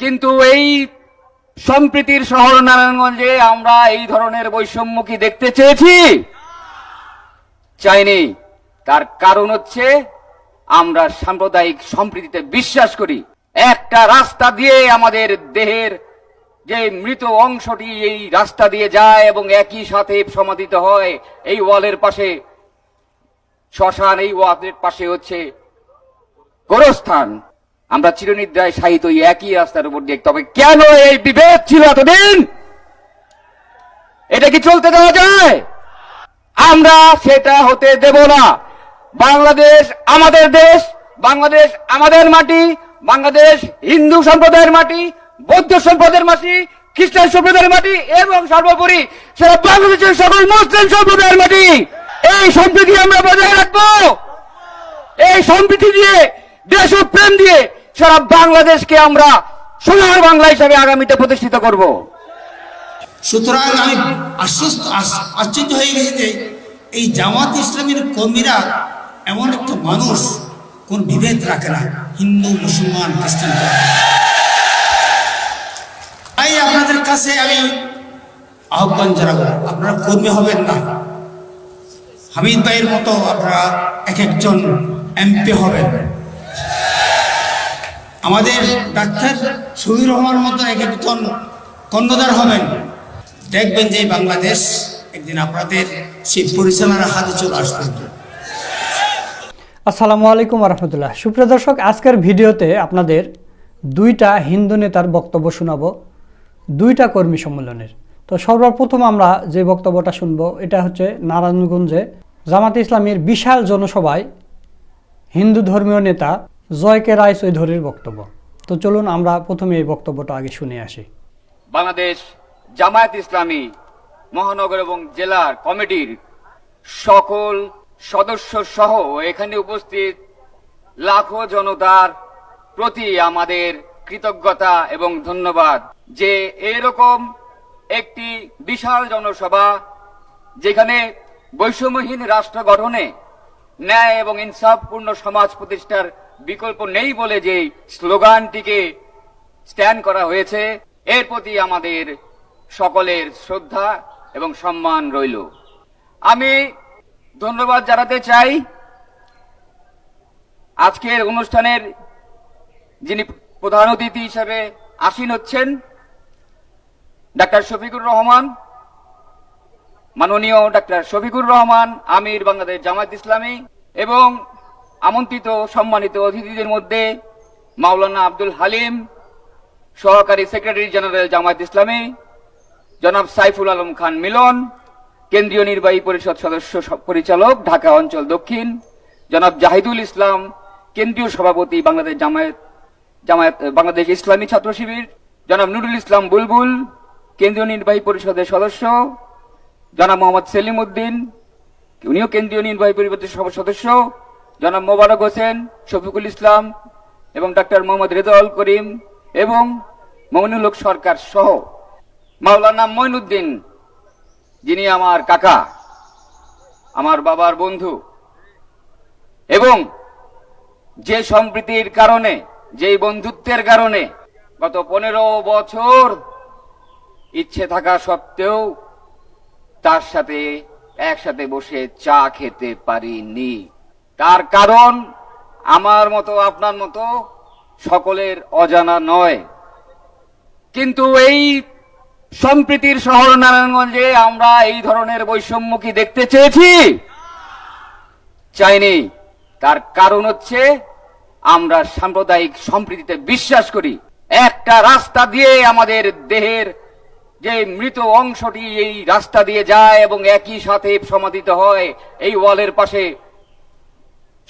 কিন্তু এই সম্প্রীতির শহর নারায়ণগঞ্জে আমরা এই ধরনের বৈষম্য কি দেখতে চেয়েছি। চাইনি, তার কারণ হচ্ছে আমরা সাম্প্রদায়িক সম্প্রীতিতে বিশ্বাস করি। একটা রাস্তা দিয়ে আমাদের দেহের যে মৃত অংশটি এই রাস্তা দিয়ে যায় এবং একই সাথে সমাধিত হয়, এই ওয়ালের পাশে, শ্মশান এই ওয়ালের পাশে হচ্ছে গোরস্থান। আমরা চিরনিদ্রায় সাহিত্য ওই একই রাস্তার উপর দিয়ে, তবে কেন এই বিভেদ ছিল এতদিন? এটা কি চলতে দেওয়া যায়? আমরা সেটা হতে দেব না। বাংলাদেশ আমাদের দেশ, বাংলাদেশ আমাদের মাটি, বাংলাদেশ হিন্দু সম্প্রদায়ের মাটি, বৌদ্ধ সম্প্রদায়ের মাটি, খ্রিস্টান সম্প্রদায়ের মাটি, এবং সর্বোপরি সেটা বাংলাদেশের সকল মুসলিম সম্প্রদায়ের মাটি। এই সম্প্রীতি আমরা বজায় রাখব। এই সম্প্রীতি দিয়ে দেশ দেশপ্রেম দিয়ে সারা বাংলাদেশকে আমরা সোনার বাংলা হিসাবে আগামীতে প্রতিষ্ঠিত করব। সুতরাং আমি আশ্বস্ত আশ্চর্য হয়ে গেছি যে এই জামাত ইসলামের কর্মীরা এমন একটা মানুষ কোন বিভেদ রাখে না, হিন্দু, মুসলমান, খ্রিস্টান। তাই আপনাদের কাছে আমি আহ্বান জানাব, আপনারা কর্মী হবেন না। হামিদ ভাইয়ের মতো আপনারা এক একজন এমপি হবেন। আমাদের ডাক্তার শহীদ রহমান মতো এক একজন কর্ণধার হবেন। দেখবেন যে বাংলাদেশ একদিন আপনাদের সেই পরিচালনার হাতে চলে আসবে। আসসালামু আলাইকুম রহমতুল্লাহ সুপ্রিয় দর্শক, আজকের ভিডিওতে আপনাদের দুইটা হিন্দু নেতার বক্তব্য শোনাবো, দুইটা কর্মী সম্মেলনের। তো সর্বপ্রথম আমরা যে বক্তব্যটা শুনব, এটা হচ্ছে নারায়ণগঞ্জে জামাতে ইসলামীর বিশাল জনসভায় হিন্দু ধর্মীয় নেতা জয়কে রায় চৌধুরীর বক্তব্য। তো চলুন আমরা প্রথমে এই বক্তব্যটা আগে শুনে আসি। বাংলাদেশ জামায়াত ইসলামী মহানগর এবং জেলার কমিটির সকল সদস্য সহ এখানে উপস্থিত লাখো জনতার প্রতি আমাদের কৃতজ্ঞতা এবং ধন্যবাদ যে এরকম একটি বিশাল জনসভা যেখানে বৈষম্যহীন রাষ্ট্র গঠনে ন্যায় এবং ইনসাফপূর্ণ সমাজ প্রতিষ্ঠার বিকল্প নেই বলে যে স্লোগানটিকে স্ট্যান্ড করা হয়েছে, এর প্রতি আমাদের সকলের শ্রদ্ধা এবং সম্মান রইল। আমি ধন্যবাদ জানাতে চাই আজকের অনুষ্ঠানের যিনি প্রধান অতিথি হিসাবে আসীন হচ্ছেন, ডাক্তার শফিকুর রহমান, মাননীয় ডাক্তার শফিকুর রহমান, আমির বাংলাদেশ জামায়াত ইসলামী এবং আমন্ত্রিত সম্মানিত অতিথিদের মধ্যে মাওলানা আব্দুল হালিম, সহকারী সেক্রেটারি জেনারেল জামায়াত ইসলামী, জনাব সাইফুল আলম খান মিলন, কেন্দ্রীয় নির্বাহী পরিষদ সদস্য পরিচালক, ঢাকা অঞ্চল দক্ষিণ, জনাব জাহিদুল ইসলাম, কেন্দ্রীয় সভাপতি, বাংলাদেশ জামায়াত জামায়াত, বাংলাদেশ ইসলামী ছাত্র শিবির, জনাব নুরুল ইসলাম বুলবুল, কেন্দ্রীয় নির্বাহী পরিষদের সদস্য, জনাব মোহাম্মদ সেলিম উদ্দিন উনিও কেন্দ্রীয় নির্বাহী পরিষদের সদস্য জনাব মোবারক হোসেন, শফিকুল ইসলাম এবং ডাক্তার মোহাম্মদ রেজাউল করিম এবং মমিনুল সরকার সহ মাওলানা মঈনুদ্দিন যিনি আমার কাকা, আমার বাবার বন্ধু এবং যে সম্প্রীতির কারণে যে বন্ধুত্বের কারণে গত পনেরো বছর ইচ্ছে থাকা সত্ত্বেও তার সাথে একসাথে বসে চা খেতে পারিনি। তার কারণ আমার মতো, আপনার মতো সকলের অজানা নয়। কিন্তু এই সম্প্রীতির শহর নারায়ণগঞ্জে আমরা এই ধরনের বৈষম্য কি দেখতে চেয়েছি? চাইনি। তার কারণ হচ্ছে আমরা সাম্প্রদায়িক সম্প্রীতিতে বিশ্বাস করি। একটা রাস্তা দিয়ে আমাদের দেহের যে মৃত অংশটি এই রাস্তা দিয়ে যায় এবং একই সাথে সমাধিত হয়, এই ওয়ালের পাশে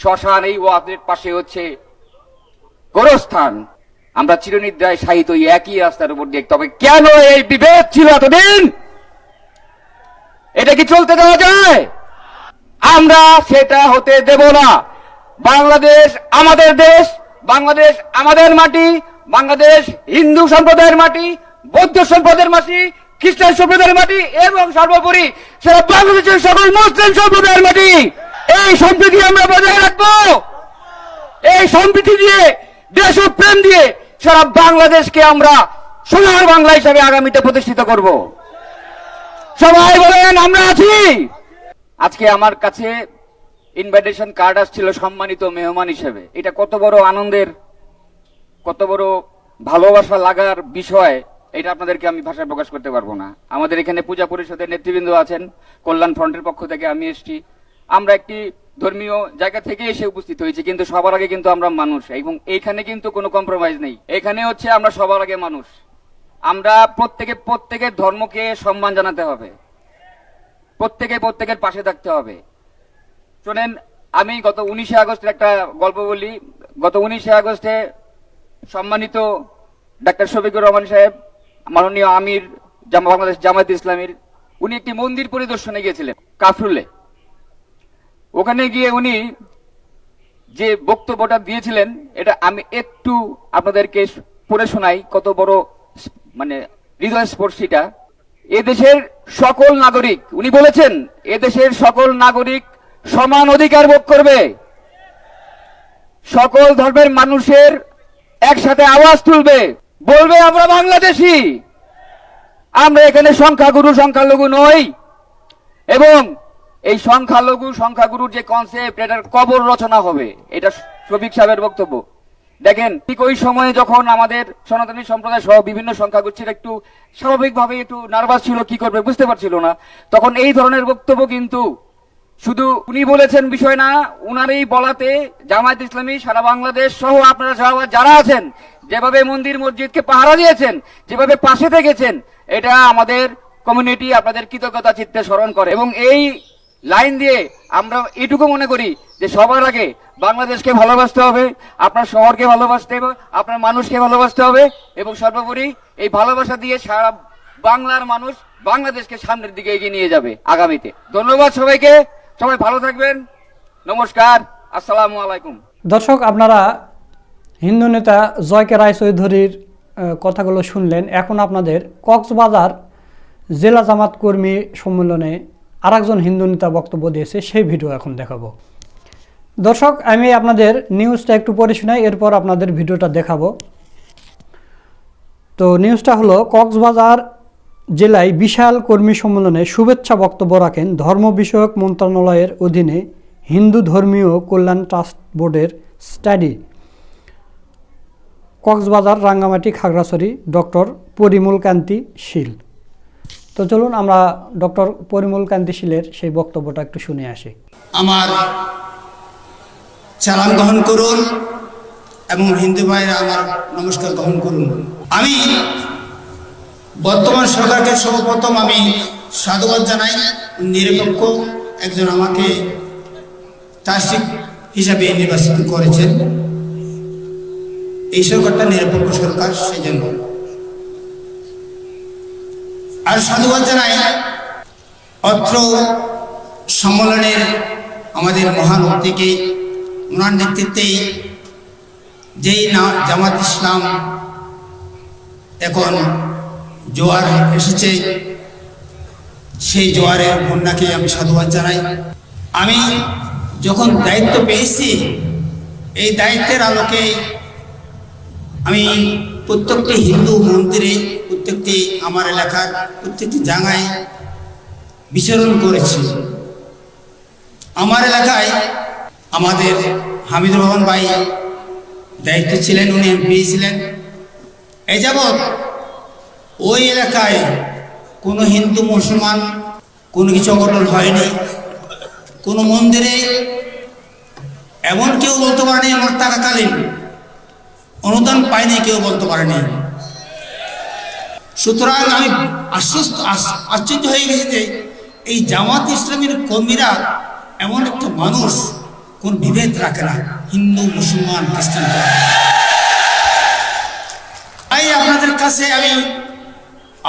শ্মশান এই ওয়ালের পাশে হচ্ছে গোরস্থান। আমরা চিরনিদ্রায় সাহিত্য ওই একই রাস্তার উপর দিয়ে। তবে কেন এই বিভেদ ছিল এতদিন? এটা কি চলতে দেওয়া যায়? আমরা সেটা হতে দেব না। বাংলাদেশ আমাদের দেশ, বাংলাদেশ আমাদের মাটি, বাংলাদেশ হিন্দু সম্প্রদায়ের মাটি, বৌদ্ধ সম্প্রদায়ের মাটি, খ্রিস্টান সম্প্রদায়ের মাটি, এবং সর্বোপরি সেটা বাংলাদেশের সকল মুসলিম সম্প্রদায়ের মাটি। এই সম্প্রীতি আমরা বজায় রাখব। এই সম্প্রীতি দিয়ে দেশপ্রেম দিয়ে সারা বাংলাদেশকে আমরা সোনার বাংলা হিসাবে আগামীতে প্রতিষ্ঠিত করব। সবাই বলেন, আমরা আছি। আজকে আমার কাছে ইনভাইটেশন কার্ড আসছিল সম্মানিত মেহমান হিসেবে। এটা কত বড় আনন্দের, কত বড় ভালোবাসা লাগার বিষয়, এটা আপনাদেরকে আমি ভাষায় প্রকাশ করতে পারব না। আমাদের এখানে পূজা পরিষদের নেতৃবৃন্দ আছেন, কল্যাণ ফ্রন্টের পক্ষ থেকে আমি এসেছি। আমরা একটি ধর্মীয় জায়গা থেকে এসে উপস্থিত হয়েছি, কিন্তু সবার আগে কিন্তু আমরা মানুষ, এবং এইখানে কিন্তু কোনো কম্প্রোমাইজ নেই। এখানে হচ্ছে আমরা সবার আগে মানুষ। আমরা প্রত্যেকে, প্রত্যেকের ধর্মকে সম্মান জানাতে হবে। প্রত্যেকে, প্রত্যেকের পাশে থাকতে হবে। শোনেন, আমি গত উনিশে আগস্টের একটা গল্প বলি। গত উনিশে আগস্টে সম্মানিত ডাক্তার শফিকুর রহমান সাহেব, মাননীয় আমির বাংলাদেশ জামায়াত ইসলামীর, উনি একটি মন্দির পরিদর্শনে গিয়েছিলেন, কাফরুলে। ওখানে গিয়ে উনি যে বক্তব্যটা দিয়েছিলেন, এটা আমি একটু আপনাদেরকে পড়ে শোনাই, কত বড় মানে হৃদয় স্পর্শীটা এদেশের সকল নাগরিক, উনি বলেছেন, এদেশের সকল নাগরিক সমান অধিকার ভোগ করবে। সকল ধর্মের মানুষের একসাথে আওয়াজ তুলবে। বলবে, আমরা বাংলাদেশি। আমরা এখানে সংখ্যাগুরু, সংখ্যালঘু নই। এবং এই সংখ্যালঘু সংখ্যাগুরুর যে কনসেপ্ট এটার কবর রচনা হবে। এটা শফিক সাহেবের বক্তব্য। দেখেন, ঠিক ওই সময়ে যখন আমাদের সনাতনী সম্প্রদায় সহ বিভিন্ন সংখ্যাগুচ্ছির একটু স্বাভাবিকভাবে একটু নার্ভাস ছিল কি করবে বুঝতে পারছিল না, তখন এই ধরনের বক্তব্য কিন্তু শুধু উনি বলেছেন বিষয় না উনার এই বলাতে জামায়াত ইসলামী সারা বাংলাদেশ সহ আপনারা যারা আছেন, যেভাবে মন্দির মসজিদকে পাহারা দিয়েছেন, যেভাবে পাশে থেকেছেন, এটা আমাদের কমিউনিটি আপনাদের কৃতজ্ঞতা চিত্তে স্মরণ করে। এবং এই লাইন দিয়ে আমরা এটুকু মনে করি যে সবার আগে বাংলাদেশকে ভালোবাসতে হবে, আপনার শহরকে ভালোবাসতে হবে, আপনার মানুষকে ভালোবাসতে হবে এবং সর্বোপরি এই ভালোবাসা দিয়ে সারা বাংলার মানুষ বাংলাদেশকে সামনের দিকে এগিয়ে নিয়ে যাবে আগামীতে। ধন্যবাদ সবাইকে, সবাই ভালো থাকবেন, নমস্কার, আসসালামু আলাইকুম। দর্শক, আপনারা হিন্দু নেতা জয়কে রায় চৌধুরীর কথাগুলো শুনলেন। এখন আপনাদের কক্সবাজার জেলা জামাত কর্মী সম্মেলনে আরেকজন হিন্দু নেতা বক্তব্য দিয়েছে, সেই ভিডিও এখন দেখাবো। দর্শক, আমি আপনাদের নিউজটা একটু পড়ে শোনাই, এরপর আপনাদের ভিডিওটা দেখাবো। তো নিউজটা হলো, কক্সবাজার জেলায় বিশাল কর্মী সম্মেলনে শুভেচ্ছা বক্তব্য রাখেন ধর্ম বিষয়ক মন্ত্রণালয়ের অধীনে হিন্দু ধর্মীয় কল্যাণ ট্রাস্ট বোর্ডের স্টাডি। কক্সবাজার, রাঙ্গামাটি, খাগড়াছড়ি, ডক্টর পরিমল কান্তি শীল। তো চলুন আমরা ডক্টর পরিমল কান্তি শীলের সেই বক্তব্যটা একটু শুনে আসি। আমার চালান গ্রহণ করুন এবং হিন্দু ভাইরা আমার নমস্কার গ্রহণ করুন। আমি বর্তমান সরকারকে সর্বপ্রথম আমি সাধুবাদ জানাই। নিরপেক্ষ একজন আমাকে ট্রাস্টিক হিসাবে নির্বাচিত করেছেন। এই সরকারটা নিরপেক্ষ সরকার, সেই জন্য। আর সাধুবাদ জানাই অত্র সম্মেলনের আমাদের মহান অতিকে ওনার নেতৃত্বেই যেই না জামাত ইসলাম এখন জোয়ার এসেছে, সেই জোয়ারের বন্যাকে আমি সাধুবাদ জানাই। আমি যখন দায়িত্ব পেয়েছি, এই দায়িত্বের আলোকে আমি প্রত্যেকটি হিন্দু মন্দিরে প্রত্যেকটি আমার এলাকার প্রত্যেকটি জায়গায় বিচরণ করেছি। আমার এলাকায় আমাদের হামিদুর রহমান ভাই দায়িত্ব ছিলেন, উনি এমপি ছিলেন। এই যাবৎ ওই এলাকায় কোনো হিন্দু, মুসলমান কোনো কিছু অঘটন হয়নি। কোনো মন্দিরে এমন কেউ বলতে পারেনি, আমার টাকাকালীন অনুদান পায়নি, কেউ বলতে পারেনি। সুতরাং আমি আশ্বস্ত আশ্চর্য হয়ে গেছি যে এই জামাত ইসলামের কর্মীরা এমন একটা মানুষ কোন বিভেদ রাখে না, হিন্দু, মুসলমান, খ্রিস্টান। তাই আপনাদের কাছে আমি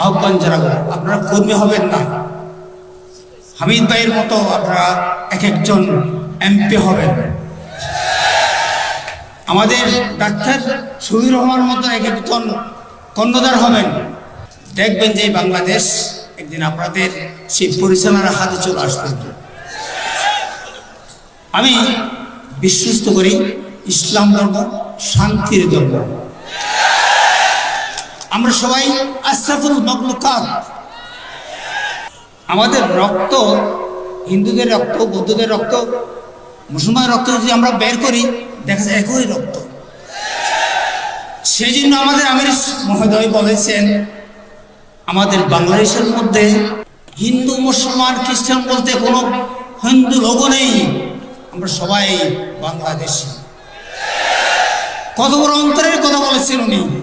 আহ্বান জানাব, আপনারা কর্মী হবেন না। হামিদ ভাইয়ের মতো আপনারা এক একজন এমপি হবেন। আমাদের ডাক্তার শহীদ রহমান মতো এক একজন কর্ণধার হবেন। দেখবেন যে বাংলাদেশ একদিন আপনাদের সেই পরিচালনার হাতে চলে আসবে। আমি বিশ্বস্ত করি, ইসলাম ধর্ম শান্তির ধর্ম। আমরা সবাই আশরাফুল মখলুকাত। আমাদের রক্ত, হিন্দুদের রক্ত, বৌদ্ধদের রক্ত মুসলমান রক্ত যদি আমরা বের করি, দেখা যায় একই রক্ত। সেই জন্য আমাদের আমির মহোদয় বলেছেন আমাদের বাংলাদেশের মধ্যে হিন্দু, মুসলমান, খ্রিস্টান বলতে কোনো হিন্দু লোক নেই। আমরা সবাই বাংলাদেশি। কত বড় অন্তরের কথা বলেছেন উনি।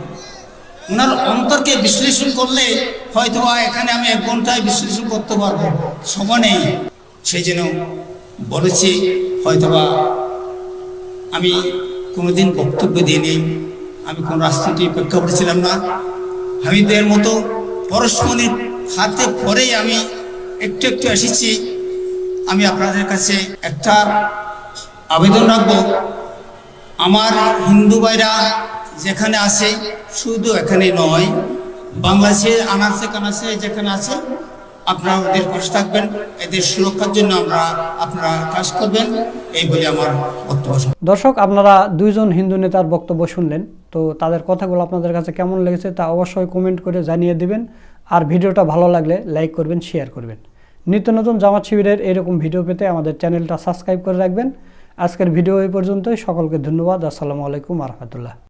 ওনার অন্তরকে বিশ্লেষণ করলে হয়তোবা এখানে আমি এক ঘন্টায় বিশ্লেষণ করতে পারব। সময় নেই। সেই জন্য বলেছি, হয়তোবা আমি কোনোদিন বক্তব্য দিইনি। আমি কোনো রাজনীতি প্রেক্ষাপটে ছিলাম না। হামিদের মতো পরশমণির হাতে পরেই আমি একটু একটু এসেছি। আমি আপনাদের কাছে একটা আবেদন রাখব। আমার হিন্দু ভাইরা যেখানে আছে, শুধু এখানে নয় বাংলাদেশে আনাচে কানাচে যেখানে আছে, আপনারা ওদের পাশে থাকবেন। এদের সুরক্ষার জন্য আমরা আপনারা কাজ করবেন, এই বলে আমার বক্তব্য। দর্শক, আপনারা দুইজন হিন্দু নেতার বক্তব্য শুনলেন। তো তাদের কথাগুলো আপনাদের কাছে কেমন লেগেছে তা অবশ্যই কমেন্ট করে জানিয়ে দিবেন। আর ভিডিওটা ভালো লাগলে লাইক করবেন শেয়ার করবেন। নিত্য নতুন জামাত শিবিরের এরকম ভিডিও পেতে আমাদের চ্যানেলটা সাবস্ক্রাইব করে রাখবেন। আজকের ভিডিও এই পর্যন্তই। সকলকে ধন্যবাদ। আসসালামু আলাইকুম রহমতুল্লাহ।